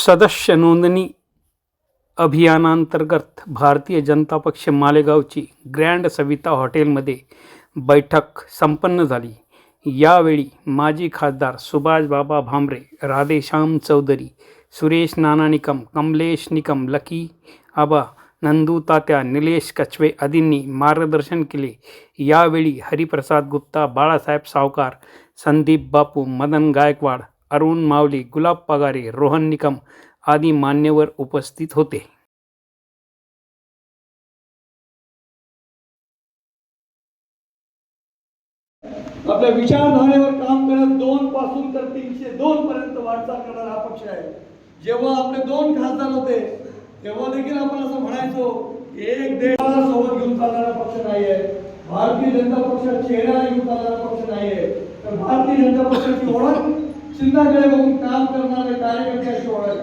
सदस्य नोंदणी अभियानांतर्गत भारतीय जनता पक्ष मालेगावची ग्रँड सविता हॉटेलमध्ये बैठक संपन्न झाली. यावेळी माजी खासदार सुभाषबाबा भामरे राधेश्याम चौधरी सुरेश नाना निकम कमलेश निकम लकी आबा नंदू तात्या निलेश कछवे आदींनी मार्गदर्शन केले. यावेळी हरिप्रसाद गुप्ता बाळासाहेब सावकार संदीप बापू मदन गायकवाड अरुण मावली गुलाब पगारे रोहन निकम आदी मान्यवर उपस्थित होते. आपल्या विचारधारेवर काम करत दोन पासून तर तीनशे दोन पर्यंत वाटचाल करणारा हा पक्ष आहे. जेव्हा आपले दोन खासदार होते तेव्हा देखील आपण असं म्हणायचो एक देशाला सोबत घेऊन चालणारा पक्ष नाहीये. भारतीय जनता पक्ष चेहरा घेऊन चालणारा पक्ष नाहीये. तर भारतीय जनता पक्षाची ओळख चिन्हाकडे बघून काम करणारे कार्यकर्ते ओळख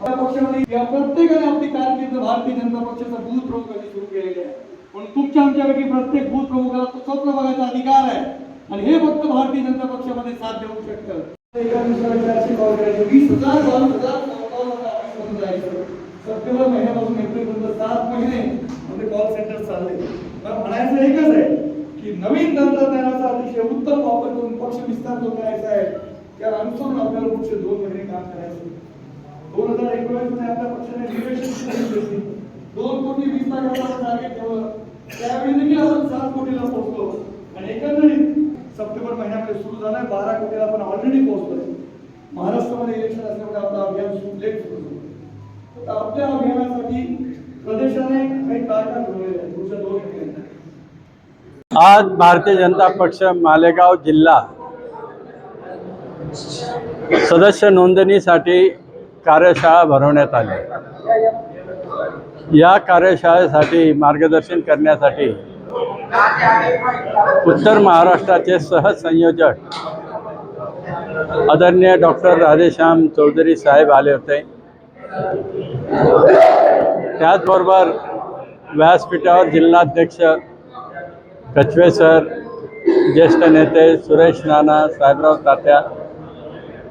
आपल्या पक्षामध्ये या प्रत्येकाने आपली कारकीर्द भारतीय जनता पक्षाचा बूथ प्रमुखांनी सुरू केलेली आहे. म्हणून तुमच्या आमच्यापैकी प्रत्येक बूथ प्रमुखाला तो स्वप्न बघायचा अधिकार आहे. आणि हे फक्त भारतीय जनता पक्षामध्ये साध्य होऊ शकतं. एका दिवसाला चारशे कॉल करायचे वीस हजार बावीस हजार कॉल जायचं सप्टेंबर महिन्यापासून एप्रिलपर्यंत सात महिने म्हणजे कॉल सेंटर चालले. मला म्हणायचं एकच आहे की नवीन तंत्रज्ञानाचा अतिशय उत्तम वापर करून पक्ष विस्तार तो करायचा आहे. त्या अनुसरून आपल्याला पुढचे दोन महिने काम करायचं. दोन हज़ार एकोणीस मध्ये आपल्या पक्षाने निवेदन सुरू केली. दोन कोटी वीस लाखाचं टार्गेट ठेवलं त्यावेळी देखील आपण सात कोटीला पोहोचलो आणि एकंदरीत सप्टेंबर महिन्यामध्ये सुरू झालाय बारा कोटीला आपण ऑलरेडी पोहोचलोय महाराष्ट्रामध्ये इलेक्शन असल्यामुळे आपलं अभियान लेट सुरू झालं तर आपल्या अभियानासाठी प्रदेशाने काही तारखा ठरवलेल्या आहेत पुढच्या दोन महिन्यात आज भारतीय जनता पक्ष मालेगाव जिल्हा सदस्य नोंदणीसाठी कार्यशाळा भरवण्यात आली. या कार्यशाळेसाठी मार्गदर्शन करण्यासाठी उत्तर महाराष्ट्राचे सहसंयोजक आदरणीय डॉक्टर राधेश्याम चौधरी साहेब आले होते. त्याचबरोबर व्यासपीठावर जिल्हाध्यक्ष कछवे सर ज्येष्ठ नेते सुरेश नाना साहेबराव तात्या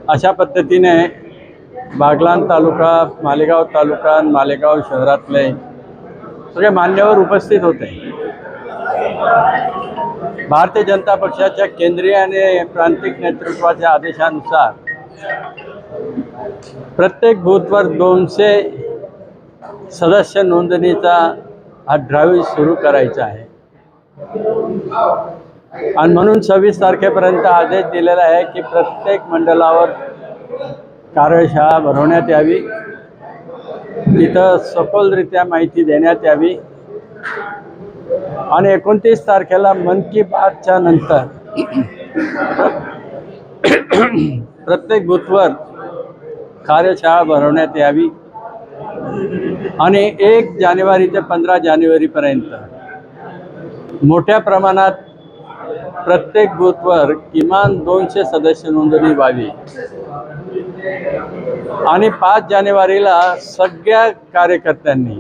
अशा पद्धतीने बागलाण तालुका मालेगाव तालुका आणि मालेगाव शहरातले सगळे मान्यवर उपस्थित होते. भारतीय जनता पक्षाच्या केंद्रीय आणि प्रांतिक नेतृत्वाच्या आदेशानुसार प्रत्येक बूथवर दोनशे सदस्य नोंदणीचा हा ड्राईव्ह सुरू करायचा आहे. आणि म्हणून सव्वीस तारखेपर्यंत आदेश दिलेला आहे की प्रत्येक मंडळावर कार्यशाळा भरवण्यात यावी. तिथं सखोलरित्या माहिती देण्यात यावी. आणि एकोणतीस तारखेला मन की बातच्या नंतर प्रत्येक बूथवर कार्यशाळा भरवण्यात यावी. आणि एक जानेवारी ते पंधरा जानेवारीपर्यंत मोठ्या प्रमाणात प्रत्येक बूथवर किमान दोनशे सदस्य नोंदणी व्हावी. आणि पाच जानेवारीला सगळ्या कार्यकर्त्यांनी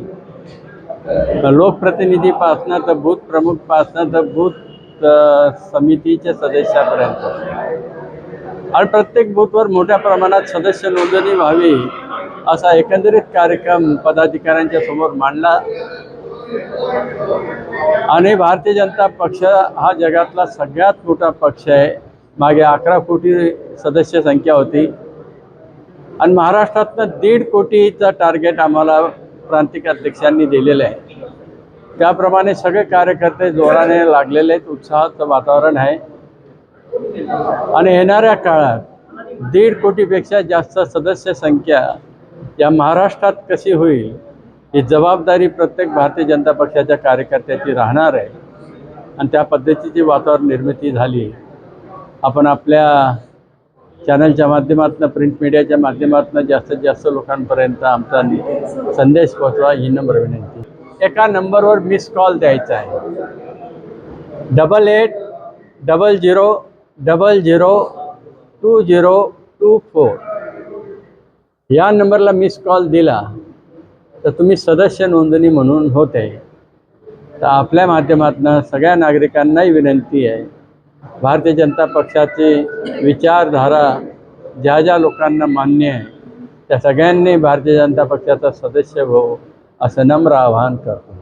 लोकप्रतिनिधीपासनं तर बूथ प्रमुखपासनं तर बूथ समितीच्या सदस्यापर्यंत. आणि प्रत्येक बूथवर मोठ्या प्रमाणात सदस्य नोंदणी व्हावी असा एकंदरीत कार्यक्रम पदाधिकाऱ्यांच्या समोर मांडला. आणि भारतीय जनता पक्ष हा जगातला सगळ्यात मोठा पक्ष आहे. मागे अकरा कोटी सदस्य संख्या होती. आणि महाराष्ट्रातनं दीड कोटीचा टार्गेट आम्हाला प्रांतिक अध्यक्षांनी दिलेलं आहे. त्याप्रमाणे सगळे कार्यकर्ते जोराने लागलेले आहेत. उत्साहाचं वातावरण आहे. आणि येणाऱ्या काळात दीड कोटीपेक्षा जास्त सदस्य संख्या या महाराष्ट्रात कशी होईल ही जबाबदारी प्रत्येक भारतीय जनता पक्षाच्या कार्यकर्त्याची राहणार आहे. आणि त्या पद्धतीची वातावरण निर्मिती झाली आपण आपल्या चॅनलच्या माध्यमातून प्रिंट मीडियाच्या माध्यमातून जास्तीत जास्त लोकांपर्यंत आमचा संदेश पोहोचवा ही नंबर विनंती. एका नंबरवर मिस कॉल द्यायचा आहे. Double eight double zero double zero two zero two four या नंबरला मिस कॉल दिला. तर तुम्ही सदस्य नोंदणी म्हणून होत. आहे तर आपल्या माध्यमातून सगळ्या नागरिकांनाही विनंती आहे. भारतीय जनता पक्षाची विचारधारा ज्या ज्या लोकांना मान्य आहे त्या सगळ्यांनी भारतीय जनता पक्षाचा सदस्य हो असं नम्र आवाहन करतो.